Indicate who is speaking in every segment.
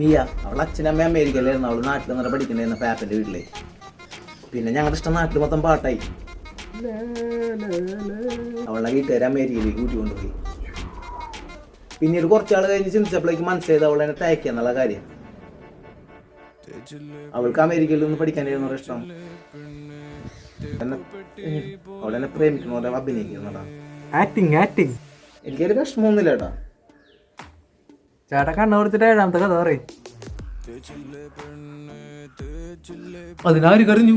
Speaker 1: മിയ. അവളെ അച്ഛനമ്മ അമേരിക്കയിലായിരുന്നു. അവൾ നാട്ടിൽ നിന്നിട്ട് പഠിക്കണ്ടായിരുന്നു പാപ്പന്റെ വീട്ടിൽ. പിന്നെ ഞങ്ങളുടെ ഇഷ്ടം നാട്ടിൽ മൊത്തം പാട്ടായി. അവളുടെ വീട്ടുകാർ അമേരിക്കയിലേക്ക് കൂട്ടി കൊണ്ടുപോയി പിന്നീട് കുറച്ചാൾ കഴിഞ്ഞ് ചിന്തിച്ചപ്പോഴേക്ക് മനസ്സിലായത് അവൾ എന്നെ തയ്ക്കാന്നുള്ള കാര്യം. അവൾക്ക് അമേരിക്കയിൽ നിന്ന് പഠിക്കാനായിരുന്നു ഇഷ്ടം. അവളെന്നെ പ്രേമിക്കുന്നു അഭിനയിക്കുന്നതാ
Speaker 2: ആക്ടിങ് ആക്ടിങ്
Speaker 1: എനിക്കൊരു വിഷമമൊന്നുമില്ല കേട്ടാ.
Speaker 2: ചേട്ടാ കണ്ണു കൊടുത്തിട്ട് ഏഴാമത്തെ കഥ പറയും.
Speaker 3: അതിനാര് കറിഞ്ഞു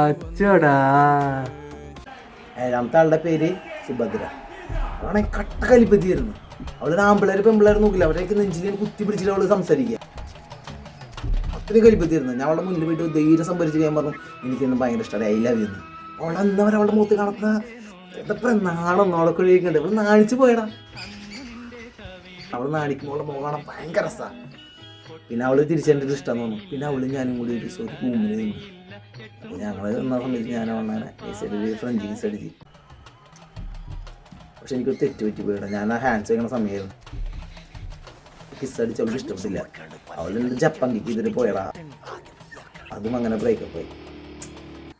Speaker 2: അച്ചടാ.
Speaker 1: ഏഴാമത്തെ ആളുടെ പേര് സുഭദ്ര. അവളെ കട്ട കലിപ്പത്തിയായിരുന്നു അവളൊരു ആമ്പിളേര് പെമ്പിളേര് നോക്കില്ല. അവരേക്ക് നെഞ്ചിൽ കുത്തി പിടിച്ചിട്ട് അവൾ സംസാരിക്കുക. അത്രയും കലിപ്പത്തിയായിരുന്നു ഞാൻ അവളുടെ മുന്നിൽ പോയിട്ട് ധൈര്യം സംഭരിച്ച് ഞാൻ പറഞ്ഞു എനിക്ക് എനിക്കൊന്നും ഭയങ്കര ഇഷ്ടമാണ് ഐ ലവ് ചെയ്യുന്നു അവളെ എന്താ പറയുക അവളുടെ മുഖത്ത് കാണുന്ന എത്ര നാളൊന്നും അവളെ കഴിയുന്നുണ്ട് അവൾ നാണിച്ച് പോയടാ. അവൾ നാണിക്കുമ്പോൾ കാണാൻ ഭയങ്കര രസമാണ് പിന്നെ അവൾ തിരിച്ചെന്റെ ഒരു ഇഷ്ടം തോന്നും പിന്നെ അവൾ ഞാനും കൂടി ഒരു ദിവസം ഒരു റൂമിൽ നിന്നു. അപ്പോൾ ഞങ്ങൾ നിന്ന സമയത്ത് ഞാൻ അവളെ ഒരു ഫ്രഞ്ച് കിസ് അടിച്ച് പക്ഷെ എനിക്കൊരു തെറ്റ് പറ്റി പോയിട. ഞാൻ ആ ഹാൻഡ്സ് കഴിക്കണ സമയമായിരുന്നു കിസ് അടിച്ച് അവൾക്ക് ഇഷ്ടപ്പെട്ടില്ല. അവൾ എന്റെ ജപ്പാൻ കിക്ക് ചെയ്തിട്ട് പോയടാ അതും അങ്ങനെ ബ്രേക്കപ്പ് ആയി.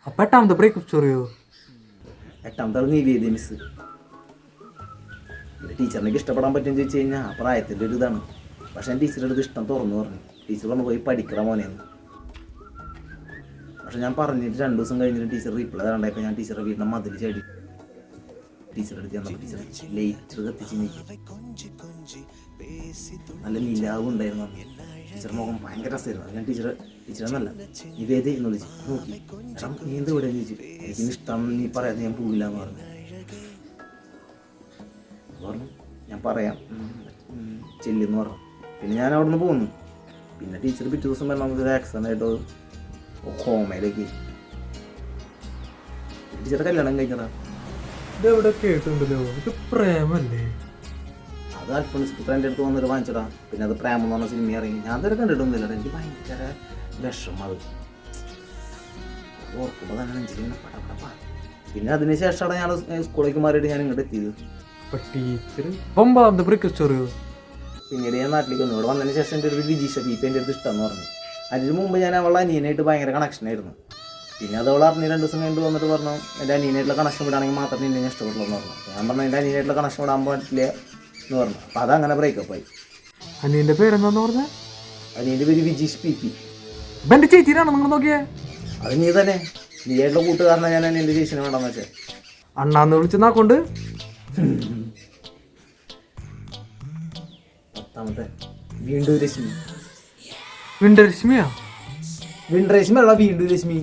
Speaker 2: അപ്പൊ എട്ടാമത്തെ ബ്രേക്കപ്പ് സ്റ്റോറിയോ
Speaker 1: എട്ടാമത്തെ ആൾ നിവേദി മിസ് ടീച്ചറിനേക്ക് ഇഷ്ടപ്പെടാൻ പറ്റുമെന്ന് ചോദിച്ചു കഴിഞ്ഞാൽ ആ പ്രായത്തിന്റെ ഒരു ഇതാണ്. പക്ഷെ ഞാൻ ടീച്ചറുടെ അടുത്ത് ഇഷ്ടം തുറന്നു പറഞ്ഞു. ടീച്ചർ പറഞ്ഞു പോയി പഠിക്കണ മോനെന്ന് പക്ഷെ ഞാൻ പറഞ്ഞിട്ട് രണ്ട് ദിവസം കഴിഞ്ഞിട്ട് ടീച്ചർ റീപ്ലൈ തരണ്ടായപ്പോൾ ഞാൻ ടീച്ചറെ വീടിന്റെ മതിൽ ചെടി. ടീച്ചറുടെ ചെന്നപ്പോൾ ടീച്ചർ ലേറ്റർ കത്തിച്ച് നല്ല നിലാവ് ഉണ്ടായിരുന്നു. ടീച്ചർ മുഖം ഭയങ്കര രസമായിരുന്നു. ഞാൻ ടീച്ചർ ടീച്ചറെന്നല്ല നിവേദ എന്ന് വിളിച്ചു നോക്കി. നീ എന്ത് ഇവിടെ ചോദിച്ചു? എനിക്ക് ഇഷ്ടം നീ പറയാതെ ഞാൻ പോവില്ല എന്ന് പറഞ്ഞു. പറഞ്ഞു. ഞാൻ പറയാം. ഉം, പറഞ്ഞു. പിന്നെ ഞാൻ അവിടെ നിന്ന് പോന്നു. പിന്നെ ടീച്ചർ പിറ്റേ ദിവസം പറഞ്ഞാൽ നമുക്കൊരു ആക്സിഡന്റ് ആയിട്ട് ഹോമയിലേക്ക് ടീച്ചറുടെ കല്യാണം കഴിഞ്ഞതാ.
Speaker 2: ഇത് കേട്ടിട്ടുണ്ടല്ലോ? ഇത് പ്രേമല്ലേ?
Speaker 1: അത് അൽഫോൺസ് എന്റെ അടുത്ത് വന്നിട്ട് വാങ്ങിച്ചടാ പിന്നെ അത് പ്രേമം എന്ന് പറഞ്ഞ സിനിമ ഇറങ്ങി. ഞാൻ അതുവരെ കണ്ടിട്ടൊന്നുമില്ല എനിക്ക് ഭയങ്കര വിഷമം അത്. ഓർക്കുമ്പോൾ തന്നെ നെഞ്ചിലിങ്ങനെ പട പട പട. പിന്നെ ഞാൻ സ്കൂളിലേക്ക് മാറിയിട്ട് ഞാൻ ഇങ്ങോട്ട് എത്തിയത്.
Speaker 2: അപ്പൊ ടീച്ചർ ഒമ്പതാമത്തെ ബ്രേക്കപ്പ് സ്റ്റോറിയോ
Speaker 1: പിന്നീട് ഞാൻ നാട്ടിലേക്ക് വന്നു. ഇവിടെ വന്നതിന് ശേഷം എന്റെ ഒരു വിജീഷ ബീപ്പ് എന്റെ അടുത്ത് ഇഷ്ടമെന്ന് പറഞ്ഞു. അതിന് മുമ്പ് ഞാൻ അവളെ അനിയനായിട്ട് ഭയങ്കര കണക്ഷൻ ആയിരുന്നു. പിന്നെ അത് അവൾ അറിഞ്ഞ് രണ്ട് ദിവസം കഴിഞ്ഞിട്ട് വന്നിട്ട് പറഞ്ഞു എന്റെ അനിയനായിട്ടുള്ള കണക്ഷൻ വിടാണെങ്കിൽ മാത്രമേ എന്നെ ഇഷ്ടപ്പെടുള്ളൂ എന്ന് പറഞ്ഞു. ഞാൻ പറഞ്ഞു എന്റെ അനിയനായിട്ടുള്ള കണക്ഷൻ വിടാൻ പറ്റില്ല എന്ന് പറഞ്ഞു. അപ്പോൾ അതങ്ങനെ ബ്രേക്കപ്പ് ആയി.
Speaker 2: അനിയന്റെ പേരെന്താന്ന് പറഞ്ഞ?
Speaker 1: അനിയന്റെ പേര് വിജീഷ് പി പി.
Speaker 2: ഇപ്പൊ എന്റെ ചേച്ചിയിലാണോ നിങ്ങൾ നോക്കിയേ?
Speaker 1: അത് നീ തന്നെ. നീ ആയിട്ടുള്ള കൂട്ടുകാരനാണ് ഞാൻ എന്റെ ചേച്ചിനെ വേണ്ടെന്ന് വെച്ചേ.
Speaker 2: അണ്ണാന്ന് വിളിച്ചെന്നാക്കൊണ്ട്
Speaker 1: പത്താമത്തെ വീണ്ടും രശ്മി
Speaker 2: വിണ്ടരശ്മിയാ?
Speaker 1: വീണ്ടും രശ്മി അല്ല വീണ്ടും രശ്മി